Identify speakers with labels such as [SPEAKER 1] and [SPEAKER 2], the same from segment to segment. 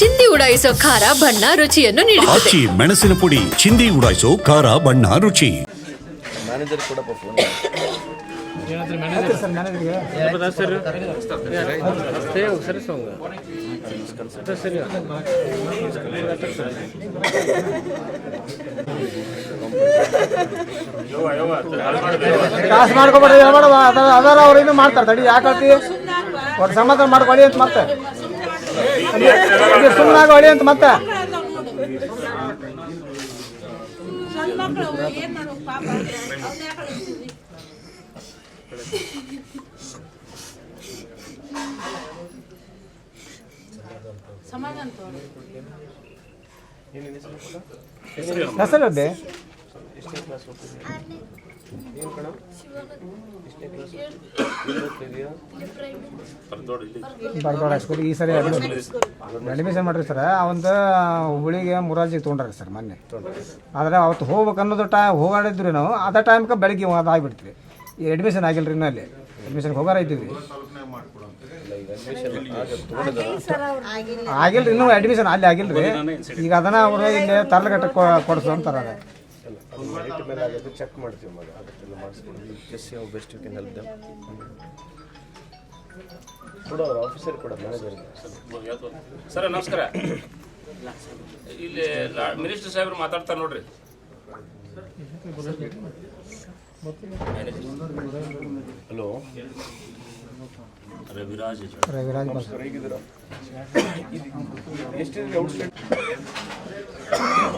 [SPEAKER 1] ಚಿಂದಿ ಉಡಾಯಿಸೋ ಖಾರ ಬಣ್ಣ ರುಚಿಯನ್ನು ನೀಡುತ್ತದೆ.
[SPEAKER 2] ಆಚಿ ಮೆಣಸಿನ ಪುಡಿ ಚಿಂದಿ ಉಡಾಯಿಸೋ ಖಾರ ಬಣ್ಣ ರುಚಿ.
[SPEAKER 3] ಮ್ಯಾನೇಜರ್ ಕೂಡ ಫೋನ್
[SPEAKER 4] ಕಾಸು ಮಾಡ್ಕೊಬೇಡ್ರಿ ಅದಾರ ಅವ್ರು ಇನ್ನೂ ಮಾಡ್ತಾರೆ. ತಡಿ ಯಾಕೆ ಹೇಳ್ತಿ? ಒಟ್ಟು ಸಮಾಧಾನ ಮಾಡ್ಕೊಳ್ಳಿ ಅಂತ ಮತ್ತೆ. ಸುಮ್ಮನಾಗ ಹೊಳಿ ಅಂತ ಮತ್ತೆ.
[SPEAKER 5] ಸಣ್ಣ ಮಕ್ಕಳು ಕ್ಲಾಸ್ ಏನು
[SPEAKER 4] ಕಣ ಅದೇ ಬರ್ದೋಡ ಸ್ಕೂಲ್ ಈ ಸರಿ ಅಡ್ಮಿಷನ್ ಮಾಡ್ರಿ ಸರ್ ಅವಂದು ಹುಬ್ಳಿಗೆ ಮುರಾರ್ಜಿಗೆ ತೊಗೊಂಡ್ರಿ ಸರ್ ಮೊನ್ನೆ. ಆದರೆ ಅವತ್ತು ಹೋಗ್ಬೇಕು ಅನ್ನೋದು ಟೈಮ್ ಹೋಗಾಡಿದ್ರಿ ನಾವು. ಅದ ಟೈಮ್ಗೆ ಬೆಳಿಗ್ಗೆ ಅದಾಗ್ಬಿಡ್ತೀವಿ ಆಗಿಬಿಡ್ತೀವಿ ಈ ಅಡ್ಮಿಷನ್ ಆಗಿಲ್ಲ ರೀ ಇನ್ನೂ ಅಲ್ಲಿ. ಅಡ್ಮಿಷನ್ಗೆ ಹೋಗಾರ ಇದ್ದೀವಿ. ಆಗಿಲ್ಲ ರೀ ಇನ್ನೂ ಅಡ್ಮಿಷನ್ ಅಲ್ಲಿ ಆಗಿಲ್ಲ ರೀ ಈಗ ಅದನ್ನ ಅವರು ಇಲ್ಲಿ ಕಟ್ಟ ಕೊಡಿಸು ಅಂತಾರೆ
[SPEAKER 3] ಮೇಲೆ ಚೆಕ್ ಮಾಡ್ತೀವಿ ಮಗ ಅದಕ್ಕೆಲ್ಲ ಮಾಡಿಸ್ಕೊಡ್ತೀವಿ ಜಸ್ಟ್ ಯಾವ best you can help them ಕೊಡು ಅವ್ರ ಆಫೀಸರ್ ಕೊಡ ಮ್ಯಾನೇಜರ್
[SPEAKER 6] ಸರ್ ನಮಸ್ಕಾರ. ಇಲ್ಲಿ ಮಿನಿಸ್ಟರ್ ಸಾಹೇಬ್ರು ಮಾತಾಡ್ತಾರೆ ನೋಡ್ರಿ.
[SPEAKER 3] ಹಲೋ
[SPEAKER 6] ರವಿರಾಜ್
[SPEAKER 4] ರವಿರಾಜ್
[SPEAKER 3] ಎಷ್ಟಿದೆ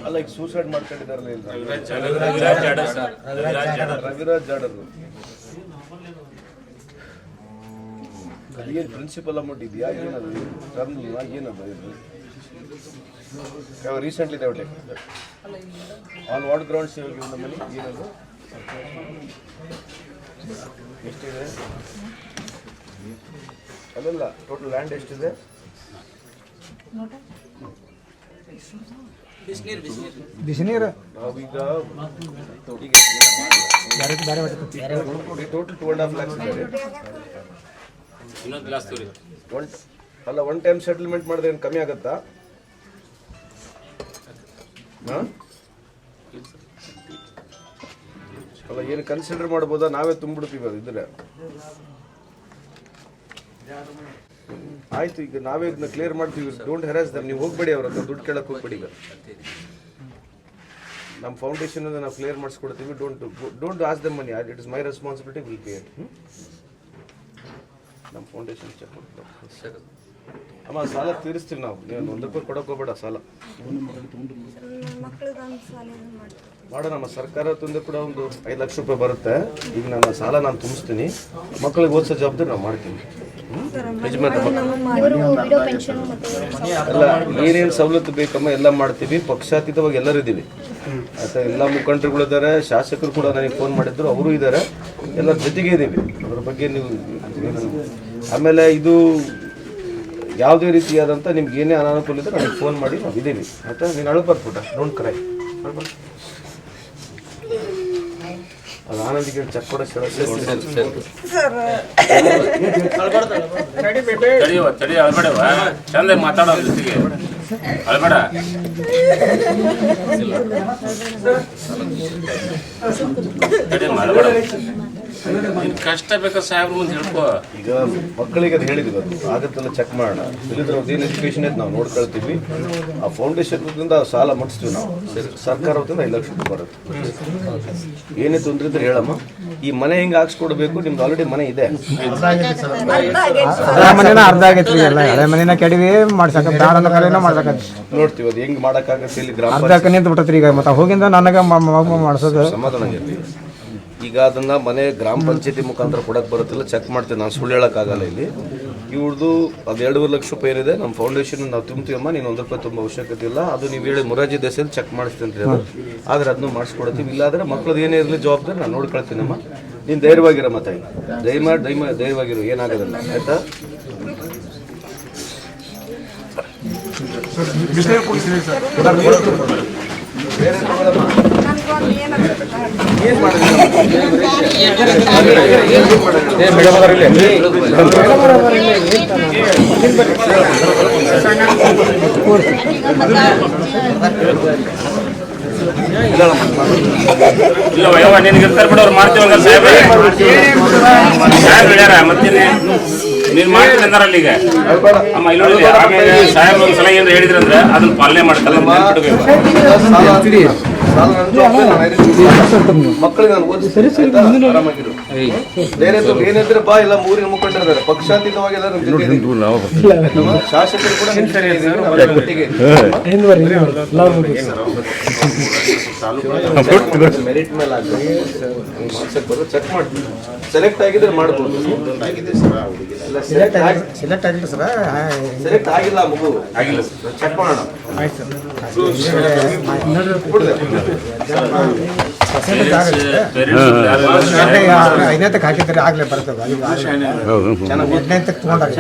[SPEAKER 3] ಅಲ್ಲ ಸೂಸೈಡ್ ಮಾಡ್ಕೊಂಡಿದ್ದಾರಲ್ಲ ಇಲ್ಲ
[SPEAKER 6] ಜಾಡರ್
[SPEAKER 3] ಪ್ರಿನ್ಸಿಪಲ್ ಅಮೌಂಟ್ ಇದೆಯಾ? ಏನದು? ಟರ್ಮ್ ಏನದು ಇದು? Recently take on what grounds ನಮ್ಮಲ್ಲಿ? ಏನದು? ಎಷ್ಟಿದೆ? ಅಲ್ಲಲ್ಲ ಟೋಟಲ್ ಲ್ಯಾಂಡ್ ಎಷ್ಟಿದೆ?
[SPEAKER 4] ಬಿಸಿನೀರು
[SPEAKER 3] ನಾವೀಗ total two and half lakhs ಇದೆ.
[SPEAKER 6] ಇನ್ನೊಂದು ಗ್ಲಾಸ್ ತೋರಿ.
[SPEAKER 3] ಒನ್ ಅಲ್ಲ ಒನ್ ಟೈಮ್ ಸೆಟಲ್ಮೆಂಟ್ ಮಾಡಿದ್ರೆ ಏನು ಕಮ್ಮಿ ಆಗುತ್ತಾ? ಹಾಂ? ಅಲ್ಲ ಏನು ಕನ್ಸಿಡರ್ ಮಾಡ್ಬೋದಾ? ನಾವೇ ತುಂಬಿಡ್ತೀವಿ ಅದು ಇದ್ರೆ. ಆಯ್ತು, ಈಗ ನಾವೇ ಇದನ್ನ ಕ್ಲಿಯರ್ ಮಾಡ್ತೀವಿ. ಡೋಂಟ್ ಹೆರಾಸ್ ದಮ್ ನೀವು ಹೋಗ್ಬೇಡಿ ಅವ್ರ ದುಡ್ಡು ಕೇಳಕ್ ಹೋಗ್ಬೇಡಿ ನಮ್ಮ ಫೌಂಡೇಶನ್ ನಾವು clear ಮಾಡಿಸ್ಕೊಡ್ತೀವಿ. Don't don't ask them money it is my responsibility will pay ನಮ್ಮ ಫೌಂಡೇಶನ್ ಚೆಕ್ ಮಾಡ್ತೀವಿ. ಅಮ್ಮ, ಸಾಲ ತೀರಿಸ್ತೀವಿ ನಾವು. ನೀವು ಒಂದು ರೂಪಾಯಿ ಕೊಡಕ್ಕೆ ಹೋಗ್ಬೇಡ ಸಾಲ. ಮಾಡೋಣಮ್ಮ, ಸರ್ಕಾರ ತಂದು ಕೂಡ ಒಂದು ಐದು ಲಕ್ಷ ರೂಪಾಯಿ ಬರುತ್ತೆ. ಈಗ ನನ್ನ ಸಾಲ ನಾನು ತುಂಬಿಸ್ತೀನಿ. ಮಕ್ಕಳಿಗೆ ಓದಿಸೋ ಜವಾಬ್ದಾರಿ ನಾವು ಮಾಡ್ತೀನಿ. ಅಲ್ಲ ಏನೇನು ಸವಲತ್ತು ಬೇಕಮ್ಮ ಎಲ್ಲ ಮಾಡ್ತೀವಿ. ಪಕ್ಷಾತೀತವಾಗಿ ಎಲ್ಲರೂ ಇದ್ದೀವಿ. ಆಯ್ತಾ ಎಲ್ಲ ಮುಖಂಡರುಗಳು ಇದ್ದಾರೆ ಶಾಸಕರು ಕೂಡ ನನಗೆ ಫೋನ್ ಮಾಡಿದ್ರು ಅವರು ಇದ್ದಾರೆ. ಎಲ್ಲ ಜೊತೆಗೆ ಇದ್ದೀವಿ. ಅದ್ರ ಬಗ್ಗೆ ನೀವು ಆಮೇಲೆ ಇದು ಯಾವುದೇ ರೀತಿಯಾದಂಥ ನಿಮ್ಗೆ ಏನೇ ಅನಾನುಕೂಲ ಇದ್ದರೆ ನನಗೆ ಫೋನ್ ಮಾಡಿ ನಾವು ಇದ್ದೀವಿ ಆಯ್ತಾ ನೀನು ಅಳಬಾರ್ದು ಪುಟ ಡೋಂಟ್ ಕ್ರೈ ಆನಂದಿಗೆ ಚೆಕ್ ಕೊಡೋ
[SPEAKER 6] ತಡಿಯವ ತಡಿ ಅಳ್ಬೇಡವ ಚಂದ ಮಾತಾಡೋ ಜೊತೆಗೆ. ಅಳ್ಬೇಡ. ತಡಿ ಅಳ್ಬೇಡ. ನಿನ್ ಕಷ್ಟ ಬೇಕಾ ಸಾಹೇಬ್ರ ಮುಂದೆ ಹೇಳ್ಕೋ.
[SPEAKER 3] ಈಗ ಮಕ್ಕಳಿಗೆ ಅದು ಹೇಳಿದ್ವಿ ಅದು ಆಗತ್ತಲ್ಲ ಚೆಕ್ ಮಾಡೋಣ. ತಿಳಿದ್ರೆ ಅವ್ರದ್ದು ಏನು ಎಜುಕೇಶನ್ ಐತೆ ನಾವು ನೋಡ್ಕೊಳ್ತೀವಿ. ಆ ಫೌಂಡೇಶನ್ದಿಂದ ಆ ಸಾಲ ಮುಟ್ಸ್ತೀವಿ ನಾವು. ಸರ್ಕಾರ ವತಿಯಿಂದ ಐದು ಲಕ್ಷ ರೂಪಾಯಿ ಬರುತ್ತೆ. ಏನೇ ತೊಂದರೆ ಇದ್ರೆ ಹೇಳಮ್ಮ. ಈ ಮನೆ ಹೆಂಗೆ ಹಾಕ್ಸ್ಕೊಡ್ಬೇಕು? ನಿಮ್ದು ಆಲ್ರೆಡಿ ಮನೆ ಇದೆ.
[SPEAKER 4] ಮನೇನ ಅರ್ಧ ಆಗೈತ್ರಿ ಎಲ್ಲ. ಹಳೆ ಮನೇನ ಕೆಡವಿ ಮಾಡ್ಸಕ ಬ್ಯಾಡ ಅನ್ನೋ ಕಡೆನ ಮಾಡ್ಸಕತ್ತಿ
[SPEAKER 3] ನೋಡ್ತೀವಿ ಅದು ಹೆಂಗ್ ಮಾಡಕ್ಕಾಗತ್ತೆ ಇಲ್ಲಿ ಗ್ರಾಮ
[SPEAKER 4] ಅರ್ಧಕ್ಕೆ ನಿಂತು ಬಿಟ್ಟತ್ರಿ ಈಗ. ಮತ್ತೆ ಹೋಗಿಂದ ನನಗೆ ಮಾಡ್ಸೋದು.
[SPEAKER 3] ಸಮಾಧಾನ ಇರಲಿ ಈಗ ಅದನ್ನ ಮನೆ ಗ್ರಾಮ ಪಂಚಾಯತಿ ಮುಖಾಂತರ ಕೊಡಕ್ ಬರುತ್ತಿಲ್ಲ. ಚೆಕ್ ಮಾಡ್ತೀನಿ. ನಾನು ಸುಳ್ಳು ಹೇಳಕ್ಕಾಗಲ್ಲ ಇಲ್ಲಿ. ಇವ್ರದ್ದು ಅದು ಎರಡೂವರೆ ಲಕ್ಷ ರೂಪಾಯಿ ಏನಿದೆ ನಮ್ಮ ಫೌಂಡೇಶನ್ ನಾವು ತುಂಬ್ತೀವಮ್ಮ ನೀನು ಒಂದು ರೂಪಾಯಿ ತುಂಬ ಅವಶ್ಯಕತೆ ಇಲ್ಲ. ಅದು ನೀವು ಹೇಳಿ ಮುರಾಜಿ ದೇಶದಲ್ಲಿ ಚೆಕ್ ಮಾಡಿಸ್ತೀನಿ ರೀ ಅದು. ಆದ್ರೆ ಅದನ್ನು ಮಾಡಿಸ್ಕೊಡ್ತೀವಿ ಇಲ್ಲಾಂದ್ರೆ ಮಕ್ಳದ್ದು ಏನೇ ಇರಲಿ ಜವಾಬ್ದಾರಿ ನಾನು ನೋಡ್ಕೊಳ್ತೀನಮ್ಮ ನೀನು ಧೈರ್ಯವಾಗಿರಮ್ಮ ತಾಯಿ. ದಯಮಾಡಿ ದಯಮ ಧೈರ್ಯವಾಗಿರು ಏನಾಗೋದಿಲ್ಲ. ಆಯ್ತಾ? ಬೇರೆ
[SPEAKER 6] ಇಲ್ಲ ವಯವ ನಿನಗೆ ಇರ್ತಾರೆ ಬಿಡು ಅವ್ರು ಮಾಡ್ತೀವಲ್ಲ ಸಾಹೇಬ್ರೆ ಸಾಹೇಬ್ ಹೇಳ್ಯಾರ ಮತ್ತೇನೆ ನೀನ್ ಮಾಡ್ತೀನಿ ಅಂದಾರಲ್ಲ ಈಗ ಅಮ್ಮ ಇಲ್ಲಿ ನೋಡಿ ಆಮೇಲೆ ಸಾಹೇಬ್ ಒಂದ್ಸಲ ಏನಾರ ಹೇಳಿದ್ರಂದ್ರೆ ಅದನ್ನ ಪಾಲನೆ
[SPEAKER 3] ಮಕ್ಕಳಿಗೆ ನಾನು ಓದಿಸ್ತೀನಿ ಆಯ್ತಾ? ಆರಾಮಾಗಿರು ಬೇರೆ ಏನಿದ್ರೆ ಬಾ ಇಲ್ಲ ಮೂರಿನ ಮುಖಂಡರಿದ್ದಾರೆ ಪಕ್ಷಾತೀತವಾಗಿ ಎಲ್ಲ ನಮ್ಮ ಜೊತೆ ಇದ್ದೀವಿ. ಆಯ್ತಮ್ಮ? ಶಾಸಕರು ಕೂಡ ನಿಮ್ಮ ಜೊತೆ ಇದ್ದೀವಿ, ನಾವೆಲ್ಲ ಒಟ್ಟಿಗೆ ಮೆರಿಟ್ ಮೇಲೆ ಚೆಕ್ ಮಾಡ್ತೀನಿ ಸೆಲೆಕ್ಟ್ ಆಗಿದ್ರೆ ಮಾಡ್ಬೋದು ಸೆಲೆಕ್ಟ್
[SPEAKER 4] ಸೆಲೆಕ್ಟ್ ಆಗಿಲ್ಲ ಸರ್
[SPEAKER 3] ಸೆಲೆಕ್ಟ್ ಆಗಿಲ್ಲ ಆ ಮಗು ಆಗಿಲ್ಲ ಚೆಕ್ ಮಾಡೋಣ.
[SPEAKER 4] ಐದನೇತಕ್ಕೆ ಹಾಕಿದ್ರೆ ಆಗ್ಲೇ ಬರ್ತದೆ ಹದಿನೈದಕ್ಕೆ ತೊಗೊಂಡಾಗ